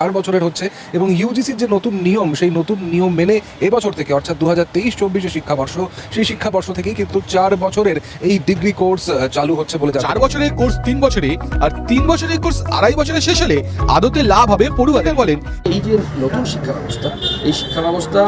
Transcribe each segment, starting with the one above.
চার বছরের হচ্ছে এবং ইউজিসির যে নতুন নিয়ম সেই নতুন নিয়ম মেনে এবছর থেকে অর্থাৎ দু হাজার তেইশ চব্বিশে শিক্ষাবর্ষ সেই শিক্ষাবর্ষ থেকেই কিন্তু চার বছরের এই ডিগ্রি কোর্স চালু হচ্ছে বলে চার বছরের কোর্স তিন বছরে আর তিন বছরের কোর্স আড়াই বছরে শেষ হলে আদতে লাভ হবে পড়ুয়াদের বলেন। এই যে নতুন শিক্ষা ব্যবস্থা এই শিক্ষা ব্যবস্থা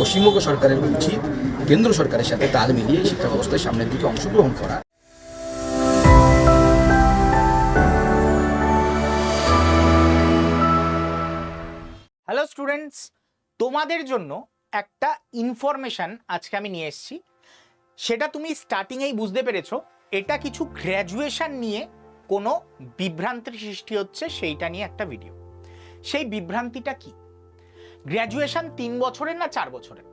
পশ্চিমবঙ্গ সরকারের উচিত কেন্দ্র সরকারের সাথে তাল মিলিয়ে এই শিক্ষা ব্যবস্থায় সামনের দিকে অংশগ্রহণ করা। স্টুডেন্টস তোমাদের জন্য একটা ইনফরমেশন আজকে আমি নিয়ে এসেছি। সেটা তুমি স্টার্টিংয়েই বুঝতে পেরেছ। এটা কিছু গ্র্যাজুয়েশন নিয়ে কোনো বিভ্রান্তির সৃষ্টি হচ্ছে সেইটা নিয়ে একটা ভিডিও সেই বিভ্রান্তিটা কি? গ্র্যাজুয়েশন তিন বছরের না চার বছরের?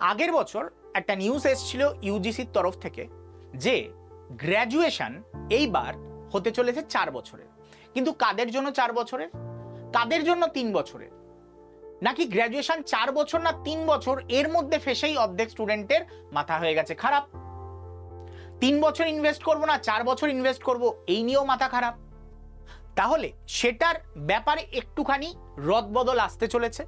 আগের বছর একটা নিউজ এসেছিল ইউজিসির তরফ থেকে যে গ্র্যাজুয়েশন এইবার হতে চলেছে চার বছরের। কিন্তু কাদের জন্য চার বছরের? কাদের জন্য তিন বছরের? নাকি গ্র্যাজুয়েশন চার বছর না তিন বছর এর মধ্যে ফেসেই অর্ধেক স্টুডেন্টের মাথা হয়ে গেছে খারাপ? তিন বছর ইনভেস্ট করব না, চার বছর ইনভেস্ট করব, এই নিয়েও মাথা খারাপ। তাহলে সেটার ব্যাপারে একটুখানি রদবদল আসতে চলেছে।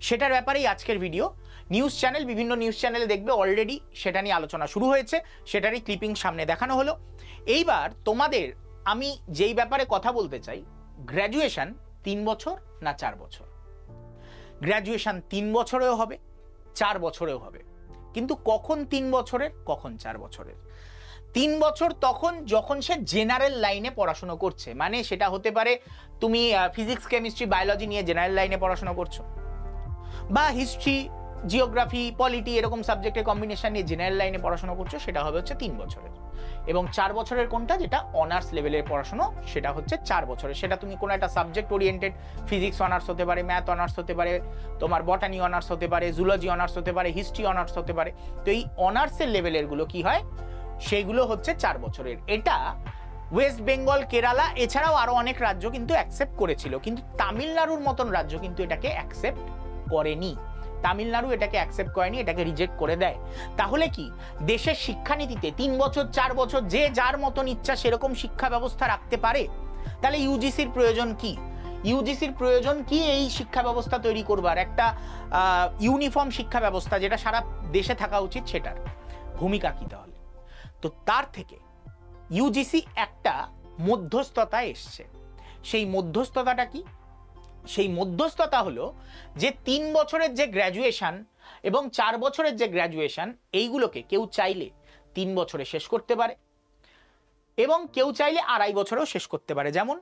সেটার ব্যাপারেই আজকের ভিডিও নিউজ চ্যানেল বিভিন্ন নিউজ চ্যানেলে দেখবে অলরেডি সেটা নিয়ে আলোচনা শুরু হয়েছে, সেটারই ক্লিপিং সামনে দেখানো হলো। এইবার তোমাদের আমি যেই ব্যাপারে কথা বলতে চাই গ্র্যাজুয়েশন তিন বছর না চার বছর? গ্র্যাজুয়েশন তিন বছরেও হবে, চার বছরেও হবে। কিন্তু কখন তিন বছরের? কখন চার বছরের? তিন বছর তখন যখন সে জেনারেল লাইনে পড়াশুনো করছে মানে সেটা হতে পারে তুমি ফিজিক্স কেমিস্ট্রি বায়োলজি নিয়ে জেনারেল লাইনে পড়াশোনা করছ, বা হিস্ট্রি জিওগ্রাফি, পলিটি এরকম সাবজেক্টের কম্বিনেশন নিয়ে জেনারেল লাইনে পড়াশোনা করছ, সেটা হবে হচ্ছে তিন বছরের। এবং চার বছরের কোনটা? যেটা অনার্স লেভেলের পড়াশোনা, সেটা হচ্ছে চার বছরের। সেটা তুমি কোনো একটা সাবজেক্ট ওরিয়েন্টেড ফিজিক্স অনার্স হতে পারে ম্যাথ অনার্স হতে পারে, তোমার বটানি অনার্স হতে পারে জুলজি অনার্স হতে পারে হিস্ট্রি অনার্স হতে পারে। তো এই অনার্সের লেভেলেরগুলো কি হয়? সেগুলো হচ্ছে চার বছরের। এটা ওয়েস্ট বেঙ্গল কেরালা এছাড়াও আরও অনেক রাজ্য কিন্তু অ্যাকসেপ্ট করেছিল। কিন্তু তামিলনাড়ুর মতন রাজ্য কিন্তু এটাকে অ্যাকসেপ্ট করেনি। তামিলনাড়ু এটাকে অ্যাকসেপ্ট করেনি, এটাকে রিজেক্ট করে দেয়। তাহলে কি? দেশের শিক্ষানীতিতে তিন বছর, চার বছর, যে যার মতন ইচ্ছা সেরকম শিক্ষা ব্যবস্থা রাখতে পারে, তাহলে ইউজিসির প্রয়োজন কি? ইউজিসির প্রয়োজন কি এই শিক্ষা ব্যবস্থা তৈরি করবার? একটা ইউনিফর্ম শিক্ষা ব্যবস্থা যেটা সারা দেশে থাকা উচিত সেটার। ভূমিকা কি তাহলে? তো তার থেকে ইউজিসি একটা মধ্যস্থতা এসছে। সেই মধ্যস্থতাটা কি? সেই মধ্যস্থতা হলো যে তিন বছরের যে গ্র্যাজুয়েশন এবং চার বছরের যে গ্র্যাজুয়েশন এইগুলোকে কেউ চাইলে তিন বছরে শেষ করতে পারে এবং কেউ চাইলে আড়াই বছরেও শেষ করতে পারে। যেমন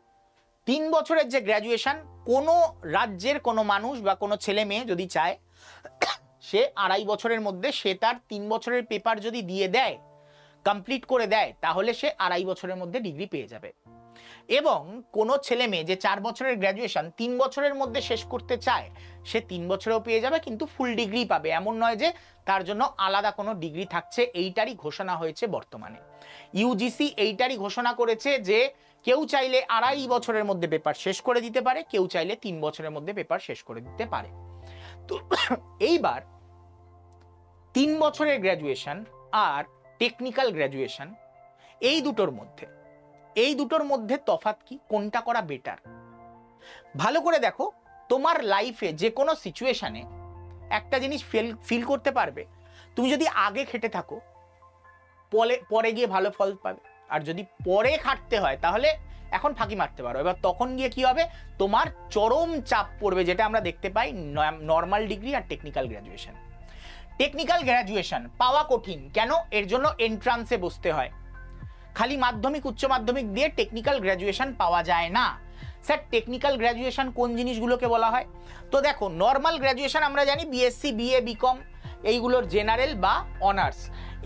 তিন বছরের যে গ্র্যাজুয়েশন কোনো রাজ্যের কোনো মানুষ বা কোনো ছেলে মেয়ে যদি চায়, সে আড়াই বছরের মধ্যে সে তার তিন বছরের পেপার যদি দিয়ে দেয় কমপ্লিট করে দেয়, তাহলে সে আড়াই বছরের মধ্যে ডিগ্রি পেয়ে যাবে। এবং কোনো ছেলে মেয়ে যে চার বছরের গ্র্যাজুয়েশন তিন বছরের মধ্যে শেষ করতে চায়, সে তিন বছরেও পেয়ে যাবে, কিন্তু ফুল ডিগ্রি পাবে। এমন নয় যে তার জন্য আলাদা কোনো ডিগ্রি থাকছে, এইটারই ঘোষণা হয়েছে বর্তমানে। ইউজিসি এইটারই ঘোষণা করেছে যে কেউ চাইলে আড়াই বছরের মধ্যে পেপার শেষ করে দিতে পারে, কেউ চাইলে তিন বছরের মধ্যে পেপার শেষ করে দিতে পারে। তো এইবার তিন বছরের গ্র্যাজুয়েশন আর টেকনিক্যাল গ্র্যাজুয়েশন এই দুটোর মধ্যে এই দুটোর মধ্যে তফাৎ কি? কোনটা করা বেটার ভালো করে দেখো, তোমার লাইফে যে কোনো সিচুয়েশানে একটা জিনিস ফেল ফিল করতে পারবে। তুমি যদি আগে খেটে থাকো পরে পরে গিয়ে ভালো ফল পাবে। আর যদি পরে খাটতে হয়, তাহলে এখন ফাঁকি মারতে পারো। এবার তখন গিয়ে কি হবে? তোমার চরম চাপ পড়বে, যেটা আমরা দেখতে পাই নর্মাল ডিগ্রি আর টেকনিক্যাল গ্র্যাজুয়েশন টেকনিক্যাল গ্র্যাজুয়েশন পাওয়া কঠিন। কেন? এর জন্য এন্ট্রান্সে বসতে হয়। খালি মাধ্যমিক, উচ্চ মাধ্যমিক দিয়ে টেকনিক্যাল গ্র্যাজুয়েশন পাওয়া যায় না। স্যার টেকনিক্যাল গ্র্যাজুয়েশন কোন জিনিসগুলোকে বলা হয়? তো দেখো নর্মাল গ্র্যাজুয়েশন আমরা জানি বিএসসি বিএ বিকম এইগুলোর জেনারেল বা অনার্স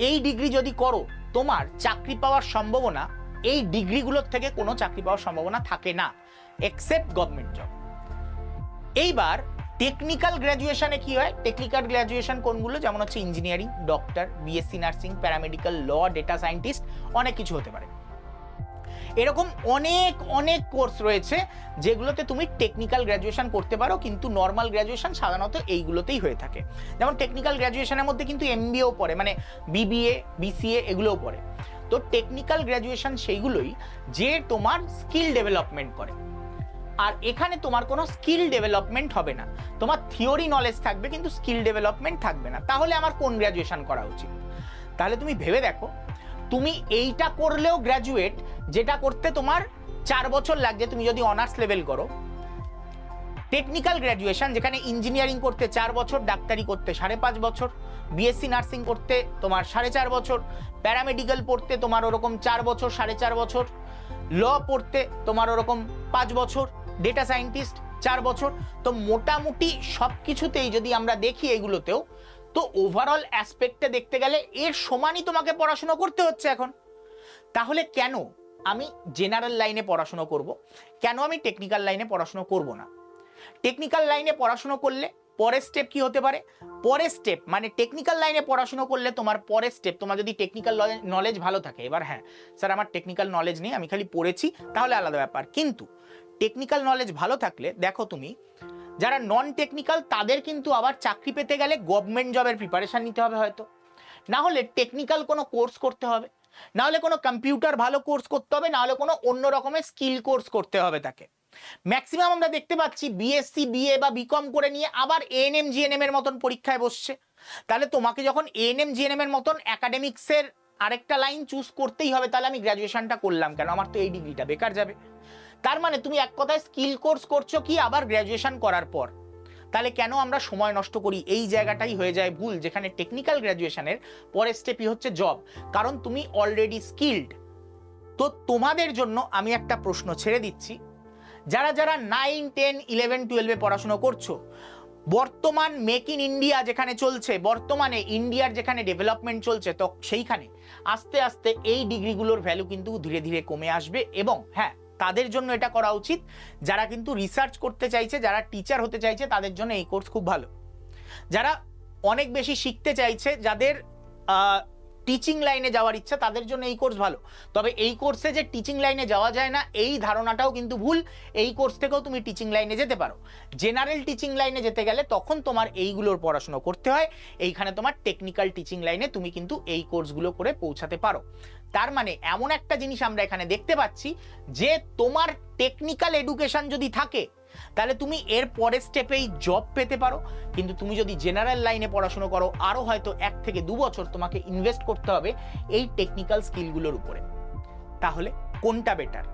এই ডিগ্রি যদি করো, তোমার চাকরি পাওয়ার সম্ভাবনা, এই ডিগ্রিগুলোর থেকে কোনো চাকরি পাওয়ার সম্ভাবনা থাকে না এক্সেপ্ট গভর্নমেন্ট জব এইবার টেকনিক্যাল গ্র্যাজুয়েশনে কি হয়? টেকনিক্যাল গ্র্যাজুয়েশন কোনগুলো? যেমন হচ্ছে engineering doctor BSc nursing paramedical law data scientist অনেক কিছু হতে পারে। এরকম অনেক অনেক কোর্স রয়েছে যেগুলোতে তুমি টেকনিক্যাল গ্র্যাজুয়েশন করতে পারো, কিন্তু নর্মাল গ্র্যাজুয়েশন সাধারণত এইগুলোতেই হয়ে থাকে। যেমন টেকনিক্যাল গ্র্যাজুয়েশনের মধ্যে কিন্তু এমবিএও পড়ে মানে বিবিএ বিসিএ এগুলোও পড়ে। তো টেকনিক্যাল গ্র্যাজুয়েশন সেইগুলোই যে তোমার স্কিল ডেভেলপমেন্ট করে। আর এখানে তোমার কোনো স্কিল ডেভেলপমেন্ট হবে না। তোমার থিওরি নলেজ থাকবে, কিন্তু স্কিল ডেভেলপমেন্ট থাকবে না। তাহলে আমার কোন গ্র্যাজুয়েশন করা উচিত? তাহলে তুমি ভেবে দেখো, তুমি এইটা করলেও গ্র্যাজুয়েট যেটা করতে তোমার চার বছর লাগছে, তুমি যদি অনার্স লেভেল করো টেকনিক্যাল গ্র্যাজুয়েশন যেখানে ইঞ্জিনিয়ারিং করতে চার বছর, ডাক্তারি করতে সাড়ে পাঁচ বছর বিএসসি নার্সিং করতে তোমার সাড়ে চার বছর প্যারামেডিক্যাল পড়তে তোমার ওরকম চার বছর, সাড়ে চার বছর ল পড়তে তোমার ওরকম পাঁচ বছর ডেটা সায়েন্টিস্ট চার বছর, তো মোটামুটি সব কিছুতেই যদি আমরা দেখি এগুলোতেও, তো ওভারঅল অ্যাসপেক্টে দেখতে গেলে এর সমানই তোমাকে পড়াশোনা করতে হচ্ছে এখন। তাহলে কেন আমি জেনারেল লাইনে পড়াশোনা করব? কেন আমি টেকনিক্যাল লাইনে পড়াশোনা করব না? টেকনিক্যাল লাইনে পড়াশোনা করলে পরের স্টেপ কি হতে পারে? পরের স্টেপ মানে টেকনিক্যাল লাইনে পড়াশুনো করলে তোমার পরের স্টেপ তোমার যদি টেকনিক্যাল নলেজ ভালো থাকে, এবার হ্যাঁ স্যার আমার টেকনিক্যাল নলেজ নেই, আমি খালি পড়েছি, তাহলে আলাদা ব্যাপার। কিন্তু টেকনিক্যাল নলেজ ভালো থাকলে, দেখো তুমি, যারা নন টেকনিক্যাল তাদের কিন্তু আবার চাকরি পেতে গেলে গভর্নমেন্ট জবের প্রিপারেশন নিতে হবে হয়তো। না হলে টেকনিক্যাল কোনো কোর্স করতে হবে, না হলে কোনো কম্পিউটার ভালো কোর্স করতে হবে, না হলে কোনো অন্য রকমের স্কিল কোর্স করতে হবে তাকে। ম্যাক্সিমাম আমরা দেখতে পাচ্ছি বিএসসি বিএ বা বিকম করে নিয়ে আবার এএনএম জিএনএম এর মতন পরীক্ষায় বসছে। তাহলে তোমাকে যখন এএনএম জিএনএম এর মতন একাডেমিক্সের আরেকটা লাইন চুজ করতেই হবে, তাহলে আমি গ্র্যাজুয়েশনটা করলাম কেন? আমার তো এই ডিগ্রিটা বেকার যাবে। তার মানে তুমি এক কথায় স্কিল কোর্স করছ কি, আবার গ্র্যাজুয়েশন করার পর। তাহলে কেন আমরা সময় নষ্ট করি? এই জায়গাটাই হয়ে যায় ভুল, যেখানে টেকনিক্যাল গ্র্যাজুয়েশনের পরের স্টেপই হচ্ছে জব কারণ তুমি অলরেডি স্কিল্ড তো তোমাদের জন্য আমি একটা প্রশ্ন ছেড়ে দিচ্ছি। যারা যারা নাইন টেন ইলেভেন টুয়েলভে পড়াশোনা করছ, বর্তমান মেক ইন ইন্ডিয়া যেখানে চলছে, বর্তমানে ইন্ডিয়ার যেখানে ডেভেলপমেন্ট চলছে, তো সেইখানে আস্তে আস্তে এই ডিগ্রিগুলোর ভ্যালু কিন্তু ধীরে ধীরে কমে আসবে এবং হ্যাঁ তাদের জন্য এটা করা উচিত, যারা কিন্তু রিসার্চ করতে চাইছে, যারা টিচার হতে চাইছে, তাদের জন্য এই কোর্স খুব ভালো। যারা অনেক বেশি শিখতে চাইছে, যাদের টিচিং লাইনে যাওয়ার ইচ্ছা তাদের জন্য এই কোর্স ভালো। তবে এই কোর্সে যে টিচিং লাইনে যাওয়া যায় না, এই ধারণাটাও কিন্তু ভুল। এই কোর্স থেকেও তুমি টিচিং লাইনে যেতে পারো। জেনারেল টিচিং লাইনে যেতে গেলে তখন তোমার এইগুলোর পড়াশুনো করতে হয়। এইখানে তোমার টেকনিক্যাল টিচিং লাইনে তুমি কিন্তু এই কোর্সগুলো করে পৌঁছাতে পারো। তার মানে এমন একটা জিনিস আমরা এখানে দেখতে পাচ্ছি যে তোমার টেকনিক্যাল এডুকেশন যদি থাকে তাহলে তুমি এর পরের স্টেপেই জব পেতে পারো। কিন্তু তুমি যদি জেনারেল লাইনে পড়াশোনা করো আরও হয়তো এক থেকে দু বছর তোমাকে ইনভেস্ট করতে হবে এই টেকনিক্যাল স্কিলগুলোর উপরে। তাহলে কোনটা বেটার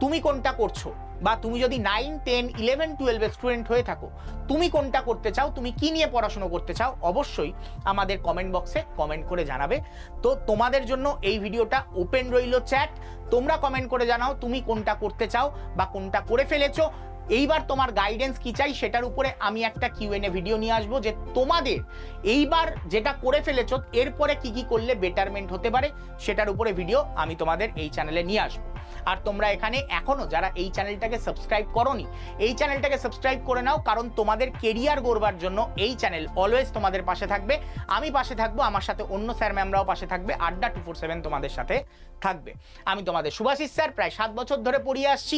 তুমি কোনটা করছ? বা তুমি যদি নাইন টেন ইলেভেন টুয়েলভের স্টুডেন্ট হয়ে থাকো, তুমি কোনটা করতে চাও? তুমি কি নিয়ে পড়াশোনা করতে চাও? অবশ্যই আমাদের কমেন্ট বক্সে কমেন্ট করে জানাবে। তো তোমাদের জন্য এই ভিডিওটা ওপেন রইল চ্যাট তোমরা কমেন্ট করে জানাও তুমি কোনটা করতে চাও বা কোনটা করে ফেলেছো। এইবার তোমার গাইডেন্স কি চাই সেটার উপরে আমি একটা কিউএনএ ভিডিও নিয়ে আসব যে তোমাদের এইবার যেটা করে ফেলেছ, এরপরে কি কি করলে বেটারমেন্ট হতে পারে সেটার উপরে ভিডিও আমি তোমাদের এই চ্যানেলে নিয়ে আসব। আর তোমরা এখানে এখনও যারা এই চ্যানেলটাকে সাবস্ক্রাইব করনি, এই চ্যানেলটাকে সাবস্ক্রাইব করে নাও, কারণ তোমাদের কেরিয়ার গড়বার জন্য এই চ্যানেল অলওয়েজ তোমাদের পাশে থাকবে। আমি পাশে থাকব, আমার সাথে অন্য স্যার ম্যামরাও পাশে থাকবে, আড্ডা টু ফোর সেভেন তোমাদের সাথে থাকবে। আমি তোমাদের সুভাষিস স্যার, প্রায় সাত বছর ধরে পড়িয়ে আসছি।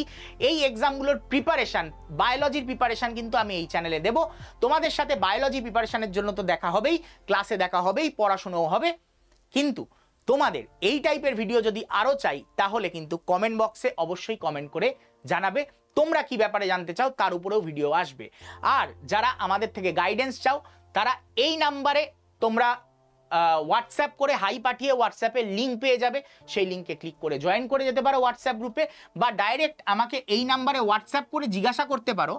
এই এক্সামগুলোর প্রিপারেশন বায়োলজির প্রিপারেশন কিন্তু আমি এই চ্যানেলে দেবো। তোমাদের সাথে বায়োলজি প্রিপারেশানের জন্য তো দেখা হবেই ক্লাসে দেখা হবেই, পড়াশোনাও হবে। কিন্তু তোমাদের এই টাইপের ভিডিও যদি আরও চাই, তাহলে কিন্তু কমেন্ট বক্সে অবশ্যই কমেন্ট করে জানাবে তোমরা কি ব্যাপারে জানতে চাও, তার উপরেও ভিডিও আসবে। আর যারা আমাদের থেকে গাইডেন্স চাও, তারা এই নাম্বারে তোমরা হোয়াটসঅ্যাপ করে হাই পাঠিয়ে হোয়াটসঅ্যাপে লিঙ্ক পেয়ে যাবে। সেই লিঙ্কে ক্লিক করে জয়েন করে যেতে পারো হোয়াটসঅ্যাপ গ্রুপে বা ডাইরেক্ট আমাকে এই নাম্বারে হোয়াটসঅ্যাপ করে জিজ্ঞাসা করতে পারো।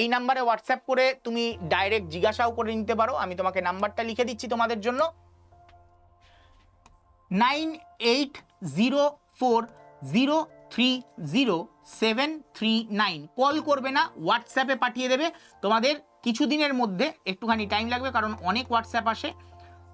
এই নাম্বারে হোয়াটসঅ্যাপ করে তুমি ডাইরেক্ট জিজ্ঞাসাও করে নিতে পারো। আমি তোমাকে নাম্বারটা লিখে দিচ্ছি তোমাদের জন্য। Nine eight zero four zero three zero seven three nine. Call করবে না হোয়াটসঅ্যাপে পাঠিয়ে দেবে। তোমাদের কিছুদিনের মধ্যে একটুখানি টাইম লাগবে, কারণ অনেক হোয়াটসঅ্যাপ আসে।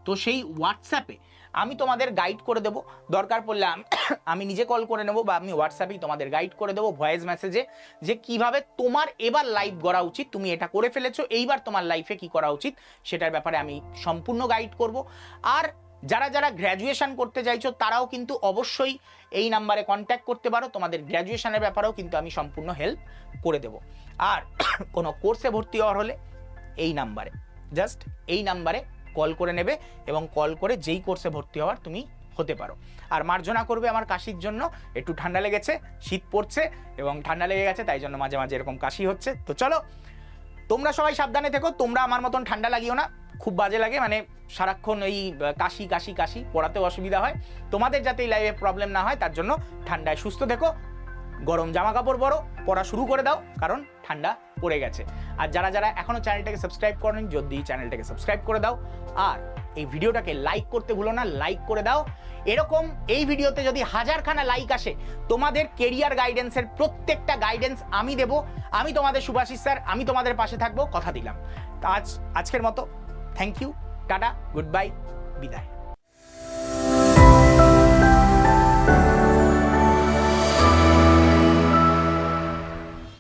তো সেই হোয়াটসঅ্যাপে আমি তোমাদের গাইড করে দেবো। দরকার পড়লে আমি নিজে কল করে নেব বা আমি হোয়াটসঅ্যাপেই তোমাদের গাইড করে দেবো ভয়েস মেসেজে যে কীভাবে তোমার এবার লাইফ গড়া উচিত। তুমি এটা করে ফেলেছো, এইবার তোমার লাইফে কি করা উচিত, সেটার ব্যাপারে আমি সম্পূর্ণ গাইড করব। আর যারা যারা গ্র্যাজুয়েশন করতে চাইছো, তারাও কিন্তু অবশ্যই এই নাম্বারে কন্ট্যাক্ট করতে পারো। তোমাদের গ্র্যাজুয়েশনের ব্যাপারেও কিন্তু আমি সম্পূর্ণ হেল্প করে দেব। আর কোনো কোর্সে ভর্তি হওয়ার হলে এই নাম্বারে জাস্ট এই নাম্বারে কল করে নেবে এবং কল করে যেই কোর্সে ভর্তি হওয়ার তুমি হতে পারো। আর মার্জনা করবে আমার কাশির জন্য। একটু ঠান্ডা লেগেছে, শীত পড়ছে এবং ঠান্ডা লেগে গেছে, তাই জন্য মাঝে মাঝে এরকম কাশি হচ্ছে। তো চলো, তোমরা সবাই সাবধানে থেকো, তোমরা আমার মতন ঠান্ডা লাগিও না। খুব বাজে লাগে মানে সারাক্ষণ এই কাশি কাশি কাশি, পড়াতেও অসুবিধা হয়। তোমাদের যাতে এই লাইফে প্রবলেম না হয়, তার জন্য ঠান্ডায় সুস্থ থেকো, গরম জামা কাপড় পরো, পড়া শুরু করে দাও, কারণ ঠান্ডা পড়ে গেছে। আর যারা যারা এখনও চ্যানেলটাকে সাবস্ক্রাইব করেন, যদি চ্যানেলটাকে সাবস্ক্রাইব করে দাও, আর এই ভিডিওটাকে লাইক করতে ভুলো না লাইক করে দাও। এরকম এই ভিডিওতে যদি হাজারখানা লাইক আসে, তোমাদের কেরিয়ার গাইডেন্সের প্রত্যেকটা গাইডেন্স আমি দেব। আমি তোমাদের সুভাষিস স্যার আমি তোমাদের পাশে থাকব, কথা দিলাম। আজ, আজকের মতো thank you tata goodbye বিদায়